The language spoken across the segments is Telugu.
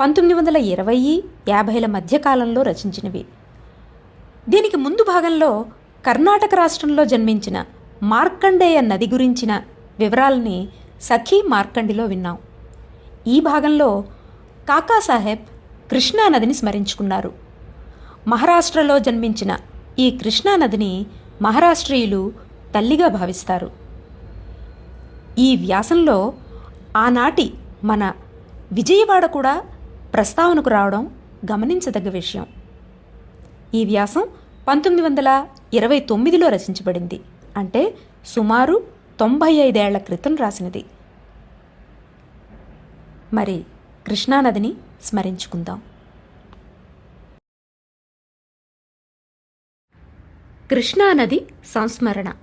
పంతొమ్మిది వందల ఇరవై యాభైల మధ్యకాలంలో రచించినవి. దీనికి ముందు భాగంలో కర్ణాటక రాష్ట్రంలో జన్మించిన మార్కండేయ నది గురించిన వివరాలని సఖీ మార్కండిలో విన్నాం. ఈ భాగంలో కాకాసాహెబ్ కృష్ణానదిని స్మరించుకున్నారు. మహారాష్ట్రలో జన్మించిన ఈ కృష్ణానదిని మహారాష్ట్రీయులు తల్లిగా భావిస్తారు. ఈ వ్యాసంలో ఆనాటి మన విజయవాడ కూడా ప్రస్తావనకు రావడం గమనించదగ్గ విషయం. ఈ వ్యాసం పంతొమ్మిది వందల ఇరవై తొమ్మిదిలో రచించబడింది. అంటే సుమారు తొంభై ఐదేళ్ళ క్రితం రాసినది. మరి కృష్ణానదిని స్మరించుకుందాం. కృష్ణానది సంస్మరణ.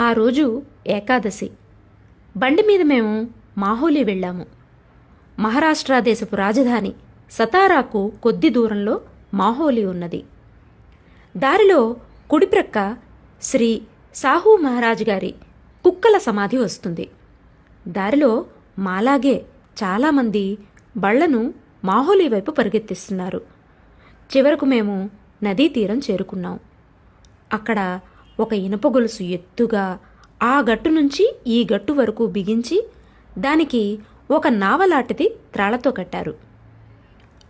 ఆ రోజు ఏకాదశి. బండి మీద మేము మాహోలీ వెళ్ళాము. మహారాష్ట్ర దేశపు రాజధాని సతారాకు కొద్ది దూరంలో మాహోలి ఉన్నది. దారిలో కుడిప్రక్క శ్రీ సాహు మహారాజ్ గారి కుక్కల సమాధి వస్తుంది. దారిలో మాలాగే చాలామంది బళ్ళను మాహోలీ వైపు పరిగెత్తిస్తున్నారు. చివరకు మేము నదీ తీరం చేరుకున్నాం. అక్కడ ఒక ఇనుప గొలుసు ఎత్తుగా ఆ గట్టు నుంచి ఈ గట్టు వరకు బిగించి దానికి ఒక నావలాంటిది త్రాళ్ళతో కట్టారు.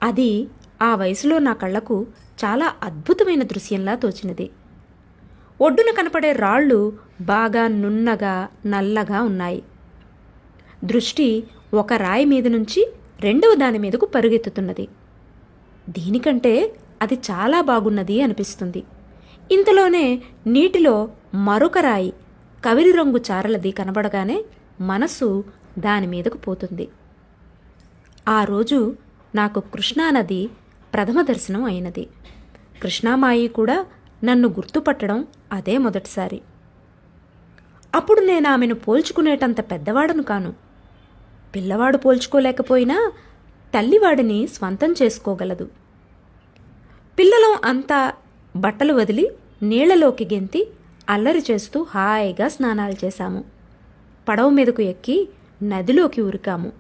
అది ఆ వయసులో నా కళ్ళకు చాలా అద్భుతమైన దృశ్యంలా తోచినది. ఒడ్డున కనపడే రాళ్ళు బాగా నున్నగా నల్లగా ఉన్నాయి. దృష్టి ఒక రాయి మీద నుంచి రెండవ దాని మీదకు పరుగెత్తుతున్నది. దీనికంటే అది చాలా బాగున్నది అనిపిస్తుంది. ఇంతలోనే నీటిలో మరొక రాయి కవిరి రంగు చారలది కనబడగానే మనసు దాని మీదకు పోతుంది. ఆ రోజు నాకు కృష్ణానది ప్రథమ దర్శనం అయినది. కృష్ణామాయి కూడా నన్ను గుర్తుపట్టడం అదే మొదటిసారి. అప్పుడు నేను ఆమెను పోల్చుకునేటంత పెద్దవాడను కాను. పిల్లవాడు పోల్చుకోలేకపోయినా తల్లివాడిని స్వంతం చేసుకోగలదు. పిల్లలం అంతా బట్టలు వదిలి నీళ్ళలోకి గెంతి అల్లరి చేస్తూ హాయిగా స్నానాలు చేశాము. పడవ మీదకు ఎక్కి నదిలోకి ఉరికాము.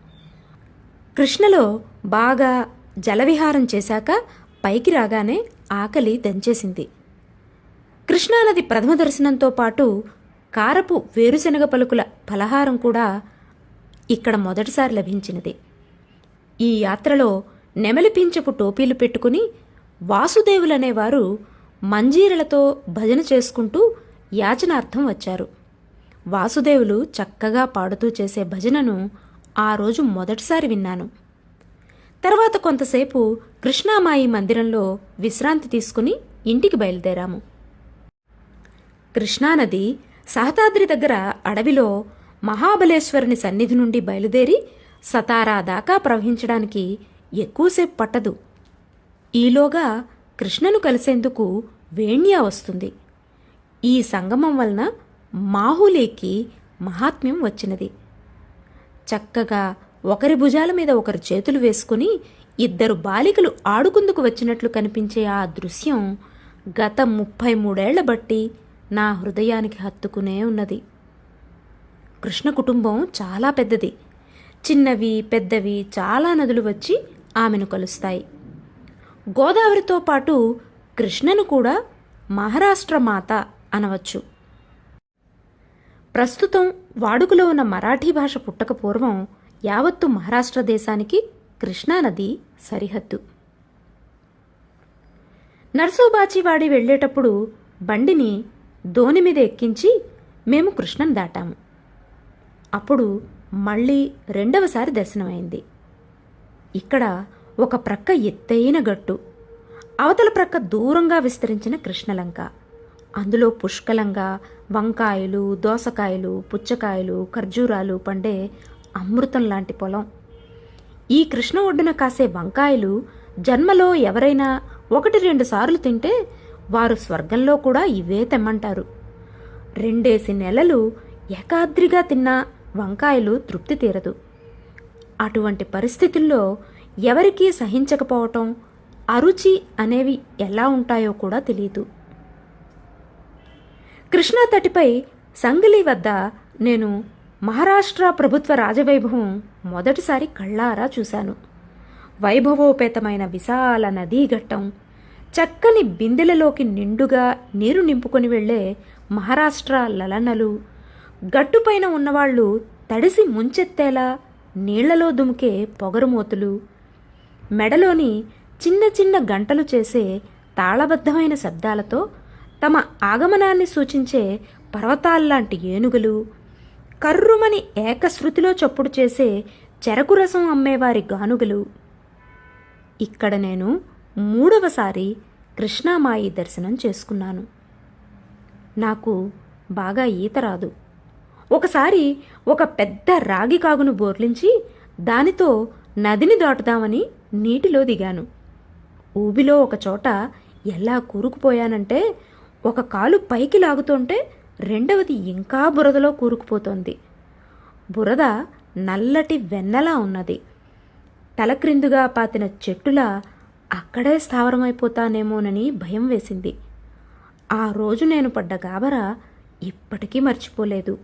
కృష్ణలో బాగా జలవిహారం చేశాక పైకి రాగానే ఆకలి దంచేసింది. కృష్ణానది ప్రథమ దర్శనంతో పాటు కారపు వేరుశనగ పలుకుల ఫలహారం కూడా ఇక్కడ మొదటిసారి లభించినది. ఈ యాత్రలో నెమలిపించపు టోపీలు పెట్టుకుని వాసుదేవులనేవారు మంజీరలతో భజన చేసుకుంటూ యాచనార్థం వచ్చారు. వాసుదేవులు చక్కగా పాడుతూ చేసే భజనను ఆ రోజు మొదటిసారి విన్నాను. తర్వాత కొంతసేపు కృష్ణామాయి మందిరంలో విశ్రాంతి తీసుకుని ఇంటికి బయలుదేరాము. కృష్ణానది సహతాద్రి దగ్గర అడవిలో మహాబలేశ్వరుని సన్నిధి నుండి బయలుదేరి సతారా దాకా ప్రవహించడానికి ఎక్కువసేపు పట్టదు. ఈలోగా కృష్ణను కలిసేందుకు వేణ్య వస్తుంది. ఈ సంగమం వలన మాహులేకి మహాత్మ్యం వచ్చినది. చక్కగా ఒకరి భుజాల మీద ఒకరు చేతులు వేసుకుని ఇద్దరు బాలికలు ఆడుకుందుకు వచ్చినట్లు కనిపించే ఆ దృశ్యం గత ముప్పై మూడేళ్ళ బట్టి నా హృదయానికి హత్తుకునే ఉన్నది. కృష్ణ కుటుంబం చాలా పెద్దది. చిన్నవి పెద్దవి చాలా నదులు వచ్చి ఆమెను కలుస్తాయి. గోదావరితో పాటు కృష్ణను కూడా మహారాష్ట్ర మాత అనవచ్చు. ప్రస్తుతం వాడుకలో ఉన్న మరాఠీ భాష పుట్టక పూర్వం యావత్తు మహారాష్ట్ర దేశానికి కృష్ణానది సరిహద్దు. నర్సోబాచివాడి వెళ్ళేటప్పుడు బండిని దోని మీద ఎక్కించి మేము కృష్ణను దాటాము. అప్పుడు మళ్ళీ రెండవసారి దర్శనమైంది. ఇక్కడ ఒక ప్రక్క ఎత్తైన గట్టు అవతల ప్రక్క దూరంగా విస్తరించిన కృష్ణలంక. అందులో పుష్కలంగా వంకాయలు దోసకాయలు పుచ్చకాయలు ఖర్జూరాలు పండే అమృతం లాంటి పొలం. ఈ కృష్ణ ఒడ్డున కాసే వంకాయలు జన్మలో ఎవరైనా ఒకటి రెండు సార్లు తింటే వారు స్వర్గంలో కూడా ఇవే తెమ్మంటారు. రెండేసి నెలలు ఏకాద్రిగా తిన్న వంకాయలు తృప్తి తీరదు. అటువంటి పరిస్థితుల్లో ఎవరికీ సహించకపోవటం అరుచి అనేవి ఎలా ఉంటాయో కూడా తెలియదు. కృష్ణా తటిపై సంగిలి వద్ద నేను మహారాష్ట్ర ప్రభుత్వ రాజవైభవం మొదటిసారి కళ్ళారా చూశాను. వైభవోపేతమైన విశాల నదీఘట్టం చక్కని బిందెలలోకి నిండుగా నీరు నింపుకొని వెళ్ళే మహారాష్ట్ర లలనలు గట్టుపైన ఉన్నవాళ్ళు తడిసి ముంచెత్తేలా నీళ్ళలో దుమికే పొగరుమోతులు మెడలోని చిన్న చిన్న గంటలు చేసే తాళబద్ధమైన శబ్దాలతో తమ ఆగమనాన్ని సూచించే పర్వతాల్లాంటి ఏనుగులు కర్రుమని ఏకశృతిలో చప్పుడు చేసే చెరకు రసం అమ్మేవారి గానుగలు. ఇక్కడ నేను మూడవసారి కృష్ణామాయి దర్శనం చేసుకున్నాను. నాకు బాగా ఈత రాదు. ఒకసారి ఒక పెద్ద రాగి కాగును బోర్లించి దానితో నదిని దాటుదామని నీటిలో దిగాను. ఊబిలో ఒకచోట ఎలా కూరుకుపోయానంటే ఒక కాలు పైకి లాగుతుంటే రెండవది ఇంకా బురదలో కూరుకుపోతోంది. బురద నల్లటి వెన్నలా ఉన్నది. తలక్రిందుగా పాతిన చెట్టులా అక్కడే స్థావరమైపోతానేమోనని భయం వేసింది. ఆ రోజు నేను పడ్డ గాబరా ఇప్పటికీ మర్చిపోలేదు.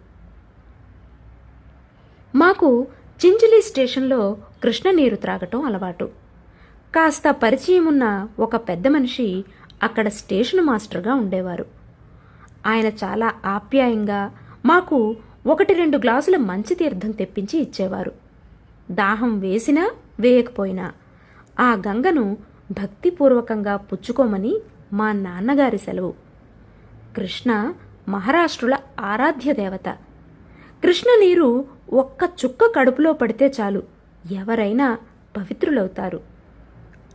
మాకు చించిలి స్టేషన్లో కృష్ణ నీరు త్రాగటం అలవాటు. కాస్త పరిచయం ఉన్న ఒక పెద్ద మనిషి అక్కడ స్టేషన్ మాస్టర్గా ఉండేవారు. ఆయన చాలా ఆప్యాయంగా మాకు ఒకటి రెండు గ్లాసుల మంచి తీర్థం తెప్పించి ఇచ్చేవారు. దాహం వేసినా వేయకపోయినా ఆ గంగను భక్తిపూర్వకంగా పుచ్చుకోమని మా నాన్నగారి సెలవు. కృష్ణ మహారాష్ట్రుల ఆరాధ్య దేవత. కృష్ణ నీరు ఒక్క చుక్క కడుపులో పడితే చాలు ఎవరైనా పవిత్రులవుతారు.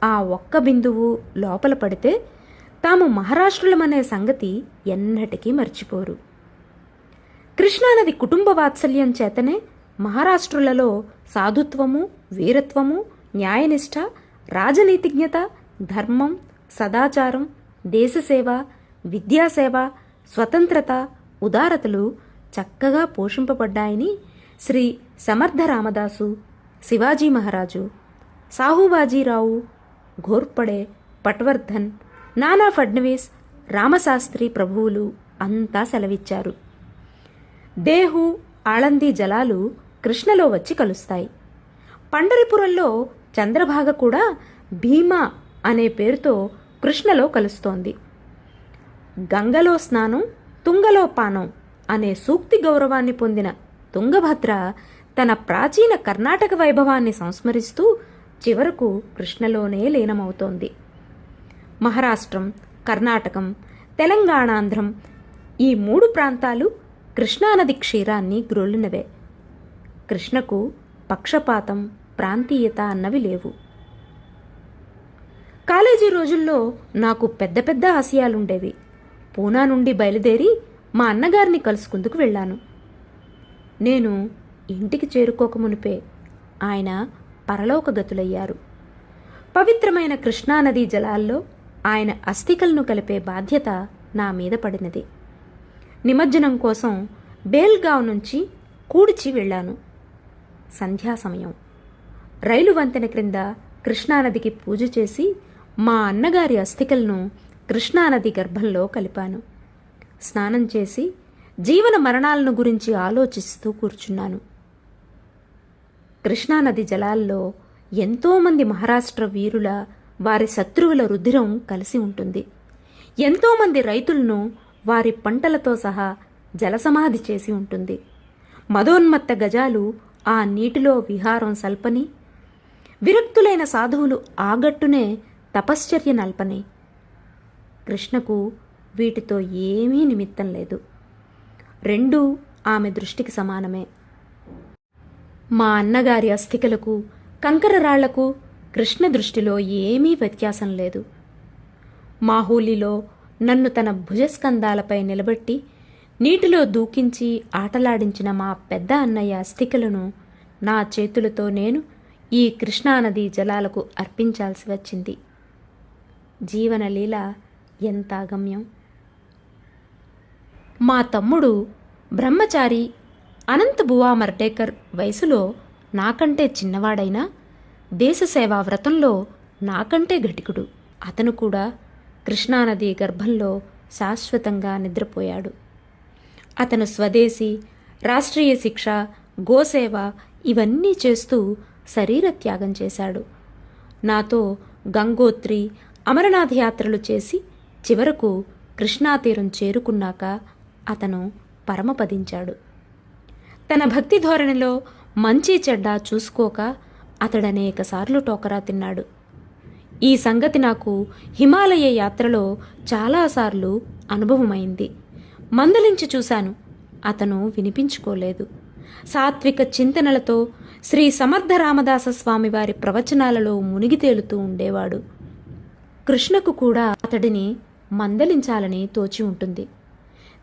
ఆ ఒక్క బిందువు లోపల పడితే తాము మహారాష్ట్రులమనే సంగతి ఎన్నటికీ మర్చిపోరు. కృష్ణానది కుటుంబ వాత్సల్యం చేతనే మహారాష్ట్రులలో సాధుత్వము వీరత్వము న్యాయనిష్ట రాజనీతిజ్ఞత ధర్మం సదాచారం దేశసేవ విద్యాసేవ స్వతంత్రత ఉదారతలు చక్కగా పోషింపబడ్డాయని శ్రీ సమర్థ రామదాసు శివాజీ మహారాజు సాహుబాజీరావు ఘోర్పడే పట్వర్ధన్ నానా ఫడ్నవీస్ రామశాస్త్రి ప్రభువులు అంతా సెలవిచ్చారు. దేహు ఆళంది జలాలు కృష్ణలో వచ్చి కలుస్తాయి. పండరిపురంలో చంద్రభాగ కూడా భీమా అనే పేరుతో కృష్ణలో కలుస్తోంది. గంగలో స్నానం తుంగలో పానం అనే సూక్తి గౌరవాన్ని పొందిన తుంగభద్ర తన ప్రాచీన కర్ణాటక వైభవాన్ని సంస్మరిస్తూ చివరకు కృష్ణలోనే లీనమవుతోంది. మహారాష్ట్రం కర్ణాటకం తెలంగాణాంధ్రం ఈ మూడు ప్రాంతాలు కృష్ణానది క్షీరాన్ని గ్రోలినవే. కృష్ణకు పక్షపాతం ప్రాంతీయత అన్నవి లేవు. కాలేజీ రోజుల్లో నాకు పెద్ద పెద్ద ఆశయాలుండేవి. పూనా నుండి బయలుదేరి మా అన్నగారిని కలుసుకుందుకు వెళ్ళాను. నేను ఇంటికి చేరుకోకమునిపే ఆయన పరలోక గతులయ్యారు పవిత్రమైన కృష్ణానదీ జలాల్లో ఆయన అస్థికలను కలిపే బాధ్యత నా మీద పడినది. నిమజ్జనం కోసం బేల్గావ్ నుంచి కూడిచి వెళ్ళాను. సంధ్యా సమయం. రైలు వంతెన క్రింద కృష్ణానదికి పూజ చేసి మా అన్నగారి అస్థికలను కృష్ణానది గర్భంలో కలిపాను. స్నానం చేసి జీవన మరణాలను గురించి ఆలోచిస్తూ కూర్చున్నాను. కృష్ణానది జలాల్లో ఎంతోమంది మహారాష్ట్ర వీరుల వారి శత్రువుల రుధిరం కలిసి ఉంటుంది. ఎంతోమంది రైతులను వారి పంటలతో సహా జలసమాధి చేసి ఉంటుంది. మదోన్మత్త గజాలు ఆ నీటిలో విహారం సల్పని విరక్తులైన సాధువులు ఆగట్టునే తపశ్చర్య నల్పని. కృష్ణకు వీటితో ఏమీ నిమిత్తం లేదు. రెండూ ఆమె దృష్టికి సమానమే. మా అన్నగారి అస్థికలకు కంకర రాళ్ళకు కృష్ణ దృష్టిలో ఏమీ వ్యత్యాసం లేదు. మాహూలిలో నన్ను తన భుజస్కంధాలపై నిలబెట్టి నీటిలో దూకించి ఆటలాడించిన మా పెద్ద అన్నయ్య అస్థికలను నా చేతులతో నేను ఈ కృష్ణానదీ జలాలకు అర్పించాల్సి వచ్చింది. జీవనలీల ఎంత అగమ్యం మా తమ్ముడు బ్రహ్మచారి అనంత్ బువా మర్డేకర్ వయసులో నాకంటే చిన్నవాడైనా దేశసేవా వ్రతంలో నాకంటే ఘటికుడు. అతను కూడా కృష్ణానది గర్భంలో శాశ్వతంగా నిద్రపోయాడు. అతను స్వదేశీ రాష్ట్రీయ శిక్ష గోసేవ ఇవన్నీ చేస్తూ శరీర త్యాగం చేశాడు. నాతో గంగోత్రి అమరనాథ్ యాత్రలు చేసి చివరకు కృష్ణా తీరం చేరుకున్నాక అతను పరమపదించాడు. తన భక్తి ధోరణిలో మంచి చెడ్డ చూసుకోక అతడనేకసార్లు టోకరా తిన్నాడు. ఈ సంగతి నాకు హిమాలయ యాత్రలో చాలాసార్లు అనుభవమైంది. మందలించి చూశాను. అతను వినిపించుకోలేదు. సాత్విక చింతనలతో శ్రీ సమర్థ రామదాస స్వామి వారి ప్రవచనాలలో మునిగి తేలుతూ ఉండేవాడు. కృష్ణకు కూడా అతడిని మందలించాలని తోచి ఉంటుంది.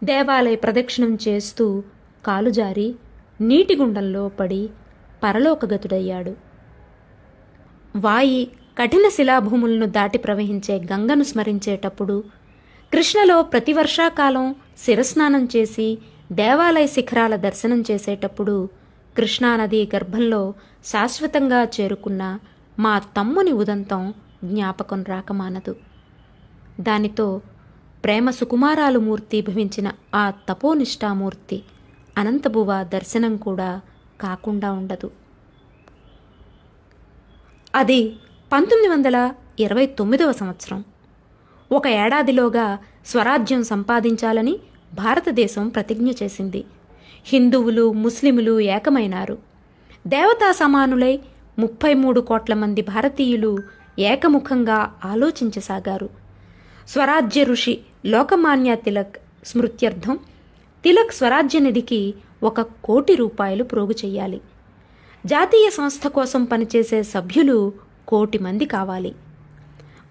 దేవాలయ ప్రదక్షిణం చేస్తూ కాలు జారి పడి పరలోకగతుడయ్యాడు. వాయి కఠిన శిలాభూములను దాటి ప్రవహించే గంగను స్మరించేటప్పుడు కృష్ణలో ప్రతి వర్షాకాలం శిరస్నానం చేసి దేవాలయ శిఖరాల దర్శనం చేసేటప్పుడు కృష్ణానది గర్భంలో శాశ్వతంగా చేరుకున్న మా తమ్ముని ఉదంతం జ్ఞాపకం రాకమానదు. దానితో ప్రేమ సుకుమారాలు మూర్తి భవించిన ఆ తపోనిష్టామూర్తి అనంతబువ దర్శనం కూడా కాకుండా ఉండదు. అది పంతొమ్మిది వందల ఇరవై తొమ్మిదవ సంవత్సరం. ఒక ఏడాదిలోగా స్వరాజ్యం సంపాదించాలని భారతదేశం ప్రతిజ్ఞ చేసింది. హిందువులు ముస్లిములు ఏకమైనారు. దేవతా సమానులై ముప్పై మూడు కోట్ల మంది భారతీయులు ఏకముఖంగా ఆలోచించసాగారు. స్వరాజ్య ఋషి లోకమాన్య తిలక్ స్మృత్యర్థం తిలక్ స్వరాజ్య నిధికి ఒక కోటి రూపాయలు ప్రోగు చెయ్యాలి. జాతీయ సంస్థ కోసం పనిచేసే సభ్యులు కోటి మంది కావాలి.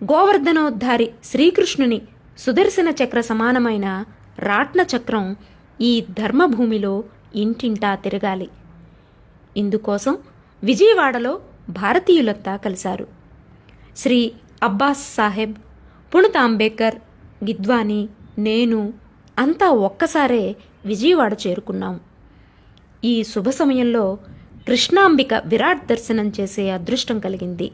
గోవర్ధనోద్ధారి శ్రీకృష్ణుని సుదర్శన చక్ర సమానమైన రాట్న చక్రం ఈ ధర్మభూమిలో ఇంటింటా తిరగాలి. ఇందుకోసం విజయవాడలో భారతీయులంతా కలిశారు. శ్రీ అబ్బాస్ సాహెబ్ పుణత అంబేద్కర్ గిద్వాని నేను అంతా ఒక్కసారే విజయవాడ చేరుకున్నాం. ఈ శుభ సమయంలో కృష్ణాంబిక విరాట్ దర్శనం చేసే అదృష్టం కలిగింది.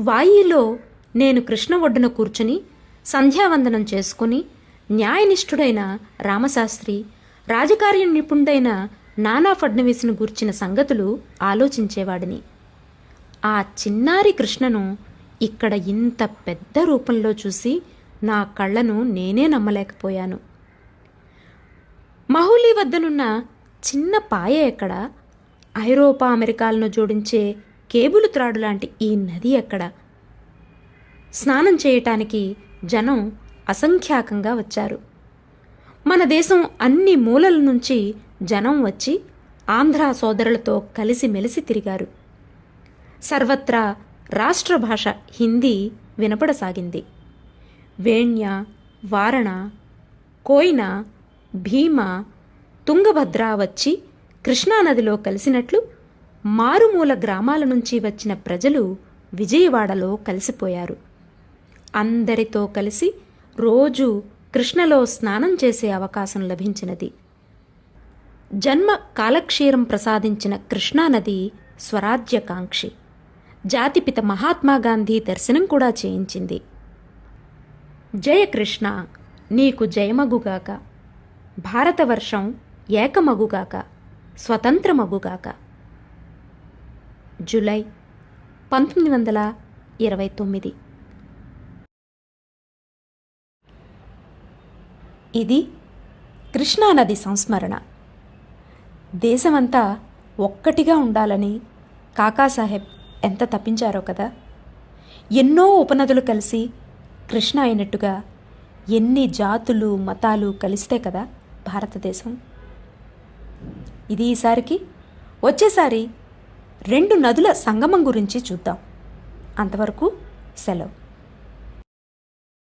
వాయిలో నేను కృష్ణ ఒడ్డున కూర్చుని సంధ్యావందనం చేసుకుని న్యాయనిష్ఠుడైన రామశాస్త్రి రాజకార్య నిపుణుడైన నానా ఫడ్నవీస్ను గూర్చిన సంగతులు ఆలోచించేవాడిని. ఆ చిన్నారి కృష్ణను ఇక్కడ ఇంత పెద్ద రూపంలో చూసి నా కళ్ళను నేనే నమ్మలేకపోయాను. మహూలీ వద్దనున్న చిన్న పాయ ఎక్కడ ఐరోపా అమెరికాలను జోడించే కేబుల్ త్రాడు లాంటి ఈ నది ఎక్కడ? స్నానం చేయటానికి జనం అసంఖ్యాకంగా వచ్చారు. మన దేశం అన్ని మూలల నుంచి జనం వచ్చి ఆంధ్ర సోదరులతో కలిసిమెలిసి తిరిగారు. సర్వత్రా రాష్ట్ర భాష హిందీ వినపడసాగింది. వేణ్య వారణ కోయిన భీమ తుంగభద్ర వచ్చి కృష్ణానదిలో కలిసినట్లు మారుమూల గ్రామాల నుంచి వచ్చిన ప్రజలు విజయవాడలో కలిసిపోయారు. అందరితో కలిసి రోజు కృష్ణలో స్నానం చేసే అవకాశం లభించినది. జన్మ కాలక్షీరం ప్రసాదించిన కృష్ణానది స్వరాజ్యకాంక్షి. జాతిపిత మహాత్మా గాంధీ దర్శనం కూడా చేయించింది. జయకృష్ణ నీకు జయమగుగాక. భారతవర్షం ఏకమగుగాక. స్వతంత్రమగుగాక జూలై పంతొమ్మిది వందల ఇరవై తొమ్మిది. ఇది కృష్ణానది సంస్మరణ. దేశమంతా ఒక్కటిగా ఉండాలని కాకాసాహెబ్ ఎంత తప్పించారో కదా. ఎన్నో ఉపనదులు కలిసి కృష్ణ అయినట్టుగా ఎన్ని జాతులు మతాలు కలిస్తే కదా భారతదేశం. ఇది ఈసారికి? వచ్చేసారి రెండు నదుల సంగమం గురించి చూద్దాం. అంతవరకు సెలవు.